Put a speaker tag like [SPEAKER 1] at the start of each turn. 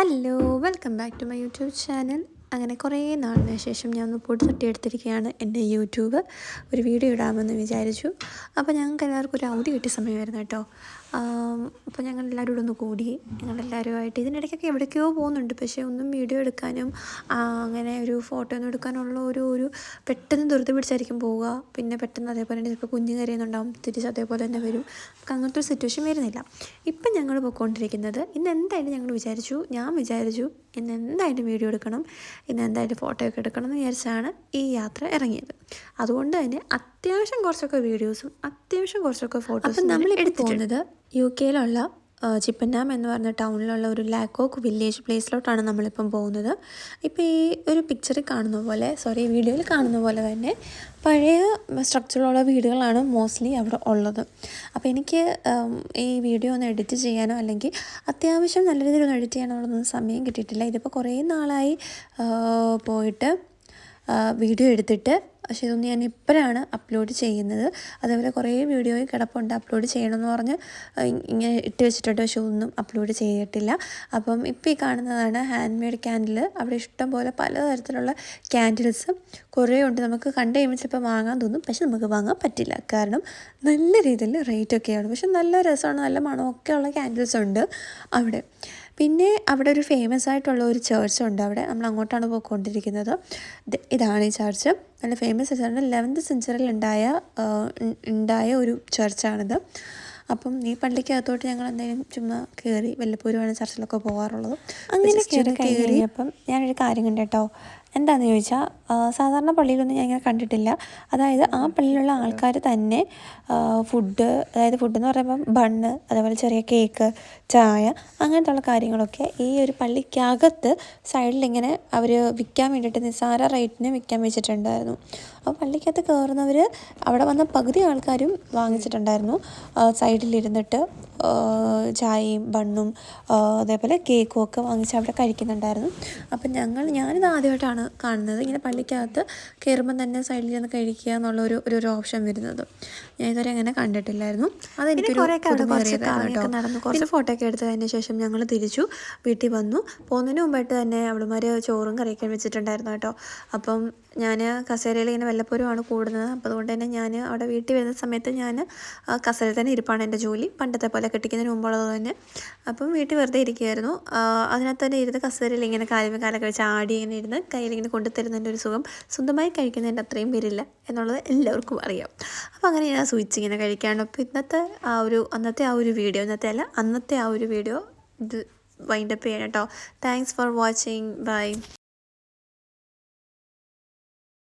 [SPEAKER 1] Hello welcome back to my YouTube channel അങ്ങനെ കുറേ നാളിന് ശേഷം ഞാൻ ഒന്ന് പൊടി തട്ടിയെടുത്തിരിക്കുകയാണ് എന്റെ യൂട്യൂബ്. ഒരു വീഡിയോ ഇടാമെന്ന് വിചാരിച്ചു. അപ്പോൾ ഞങ്ങൾക്ക് എല്ലാവർക്കും ഒരു അവധി കിട്ടിയ സമയമായിരുന്നു കേട്ടോ. അപ്പോൾ ഞങ്ങൾ എല്ലാവരും കൂടെ ഒന്ന് കൂടി. ഞങ്ങളെല്ലാവരുമായിട്ട് ഇതിനിടയ്ക്കൊക്കെ എവിടേക്കോ പോകുന്നുണ്ട്. പക്ഷേ ഒന്നും വീഡിയോ എടുക്കാനും അങ്ങനെ ഒരു ഫോട്ടോ ഒന്നും എടുക്കാനുള്ള ഒരു ഒരു പെട്ടെന്ന് ധൃതി പിടിച്ചായിരിക്കും പോവുക. പിന്നെ പെട്ടെന്ന് അതേപോലെ തന്നെ ചിലപ്പോൾ കുഞ്ഞ് കരയുന്നുണ്ടാവും. തിരിച്ച് അതേപോലെ തന്നെ വരും. നമുക്ക് അങ്ങനത്തെ ഒരു സിറ്റുവേഷൻ വരുന്നില്ല. ഇപ്പം ഞങ്ങൾ പോയിക്കൊണ്ടിരിക്കുന്നത് ഇന്ന് എന്തായാലും ഞങ്ങൾ വിചാരിച്ചു ഞാൻ വിചാരിച്ചു ഇന്ന് എന്തായാലും വീഡിയോ എടുക്കണം ഇന്ന് എന്തായാലും ഫോട്ടോ ഒക്കെ എടുക്കണം എന്ന് വിചാരിച്ചാണ് ഈ യാത്ര ഇറങ്ങിയത്. അതുകൊണ്ട് തന്നെ അത്യാവശ്യം കുറച്ചൊക്കെ വീഡിയോസും അത്യാവശ്യം കുറച്ചൊക്കെ ഫോട്ടോസും നമ്മൾ എടുത്തിട്ടുണ്ട്. യു കെയിലുള്ള ചിപ്പന്നാം എന്ന് പറഞ്ഞ ടൗണിലുള്ള ഒരു ലാക്കോക്ക് വില്ലേജ് പ്ലേസിലോട്ടാണ് നമ്മളിപ്പം പോകുന്നത്. ഇപ്പോൾ ഈ ഒരു പിക്ചറിൽ കാണുന്ന പോലെ സോറി വീഡിയോയിൽ കാണുന്ന പോലെ തന്നെ പഴയ സ്ട്രക്ചറുള്ള വീടുകളാണ് മോസ്റ്റ്ലി അവിടെ ഉള്ളത്. അപ്പോൾ എനിക്ക് ഈ വീഡിയോ ഒന്ന് എഡിറ്റ് ചെയ്യാനോ അല്ലെങ്കിൽ അത്യാവശ്യം നല്ല രീതിയിൽ ഒന്ന് എഡിറ്റ് ചെയ്യാനോ സമയം കിട്ടിയിട്ടില്ല. ഇതിപ്പോൾ കുറേ നാളായി പോയിട്ട് വീഡിയോ എടുത്തിട്ട് പക്ഷേ ഇതൊന്നും ഞാൻ ഇപ്പോഴാണ് അപ്ലോഡ് ചെയ്യുന്നത്. അതേപോലെ കുറേ വീഡിയോ കിടപ്പുണ്ട് അപ്ലോഡ് ചെയ്യണമെന്ന് പറഞ്ഞ് ഇങ്ങനെ ഇട്ട് വെച്ചിട്ടുണ്ട്. പക്ഷേ ഒന്നും അപ്ലോഡ് ചെയ്തിട്ടില്ല. അപ്പം ഇപ്പോൾ ഈ കാണുന്നതാണ് ഹാൻഡ് മെയ്ഡ് ക്യാൻഡിൽ അവിടെ ഇഷ്ടം പോലെ പലതരത്തിലുള്ള ക്യാൻഡിൽസ് കുറേ ഉണ്ട്. നമുക്ക് കണ്ടു കഴിയുമ്പോൾ ചിലപ്പോൾ വാങ്ങാൻ തോന്നും. പക്ഷെ നമുക്ക് വാങ്ങാൻ പറ്റില്ല. കാരണം നല്ല രീതിയിൽ റേറ്റ് ഒക്കെയാണ്. പക്ഷെ നല്ല രസമാണ്. നല്ല മണമൊക്കെ ഉള്ള ക്യാൻഡിൽസ് ഉണ്ട് അവിടെ. പിന്നെ അവിടെ ഒരു ഫേമസ് ആയിട്ടുള്ള ഒരു ചേർച്ച് ഉണ്ട്. അവിടെ നമ്മൾ അങ്ങോട്ടാണ് പോയിക്കൊണ്ടിരിക്കുന്നത്. ഇതാണ് ഈ ചർച്ച് നല്ല ഫേമസ് ആണ് ലെവൻത്ത് സെഞ്ചുറിയിൽ ഉണ്ടായ ഉണ്ടായ ഒരു ചർച്ചാണിത് അപ്പം ഈ പള്ളിക്കകത്തോട്ട് ഞങ്ങൾ എന്തെങ്കിലും ചുമ്മാ കയറി വല്ലപ്പോഴുമാണ് ചർച്ചിലൊക്കെ പോകാറുള്ളത്. അങ്ങനെ കയറി അപ്പം ഞാനൊരു കാര്യം കണ്ടു കേട്ടോ എന്താണെന്ന് ചോദിച്ചാൽ സാധാരണ പള്ളിയിലൊന്നും ഞാൻ ഇങ്ങനെ കണ്ടിട്ടില്ല. അതായത് ആ പള്ളിയിലുള്ള ആൾക്കാർ തന്നെ ഫുഡ് അതായത് ഫുഡ് എന്ന് പറയുമ്പം ബണ്ണ് അതേപോലെ ചെറിയ കേക്ക് ചായ അങ്ങനത്തെ ഉള്ള കാര്യങ്ങളൊക്കെ ഈ ഒരു പള്ളിക്കകത്ത് സൈഡിലിങ്ങനെ അവർ വിൽക്കാൻ വേണ്ടിയിട്ട് നിസ്സാര റേറ്റിന് വിൽക്കാൻ വെച്ചിട്ടുണ്ടായിരുന്നു. അപ്പോൾ പള്ളിക്കകത്ത് കയറുന്നവർ അവിടെ വന്ന പകുതി ആൾക്കാരും വാങ്ങിച്ചിട്ടുണ്ടായിരുന്നു. സൈഡിലിരുന്നിട്ട് ചായയും ബണ്ണും അതേപോലെ കേക്കും ഒക്കെ വാങ്ങിച്ച് അവിടെ കഴിക്കുന്നുണ്ടായിരുന്നു. അപ്പം ഞങ്ങൾ ഞാനിത് ആദ്യമായിട്ടാണ് കാണുന്നത്. ഇങ്ങനെ പള്ളിക്കകത്ത് കയറുമ്പം തന്നെ സൈഡിൽ നിന്ന് കഴിക്കുക എന്നുള്ള ഒരു ഒരു ഓപ്ഷൻ വരുന്നത്. ഞാൻ ഇതുവരെ അങ്ങനെ കണ്ടിട്ടില്ലായിരുന്നു. അതെനിക്കൊരു കേട്ടോ. നടന്നു. കുറച്ച് ഫോട്ടോ ഒക്കെ എടുത്തതിന് ശേഷം ഞങ്ങൾ തിരിച്ചു വീട്ടിൽ വന്നു. പോകുന്നതിന് മുമ്പായിട്ട് തന്നെ അവളുമാർ ചോറും കറിയൊക്കെ വെച്ചിട്ടുണ്ടായിരുന്നു കേട്ടോ. അപ്പം ഞാൻ കസേരയിൽ ഇങ്ങനെ വല്ലപ്പോഴുമാണ് കൂടുന്നത്. അപ്പോൾ അതുകൊണ്ട് തന്നെ ഞാൻ അവിടെ വീട്ടിൽ വരുന്ന സമയത്ത് ഞാൻ കസേരയിൽ തന്നെ ഇരിപ്പാണ് എന്റെ ജോലി. പണ്ടത്തെ പോലെ കെട്ടിക്കുന്നതിന് മുമ്പുള്ളത് തന്നെ. അപ്പം വീട്ടിൽ വെറുതെ ഇരിക്കുകയായിരുന്നു ആ, അതിനകത്ത് തന്നെ ഇരുന്ന് കസേരയിൽ ഇങ്ങനെ കാലും കാലൊക്കെ വെച്ച് ആടി ഇങ്ങനെ ഇരുന്ന് കയ്യിൽ ഇങ്ങനെ കൊണ്ടുതരുന്നതിന്റെ ഒരു സുഖം സ്വന്തമായി കഴിക്കുന്നതിന്റെ അത്രയും പേരില്ല എന്നുള്ളത് എല്ലാവർക്കും അറിയാം. അപ്പോൾ അങ്ങനെ ഞാൻ സ്വിച്ച് ഇങ്ങനെ കഴിക്കുകയാണ് അപ്പോൾ ഇന്നത്തെ ആ ഒരു അന്നത്തെ ആ ഒരു വീഡിയോ ഇന്നത്തെ അല്ല അന്നത്തെ ആ ഒരു വീഡിയോ ഇത് വൈൻഡപ്പ് ചെയ്യണം കേട്ടോ. Thanks for watching bye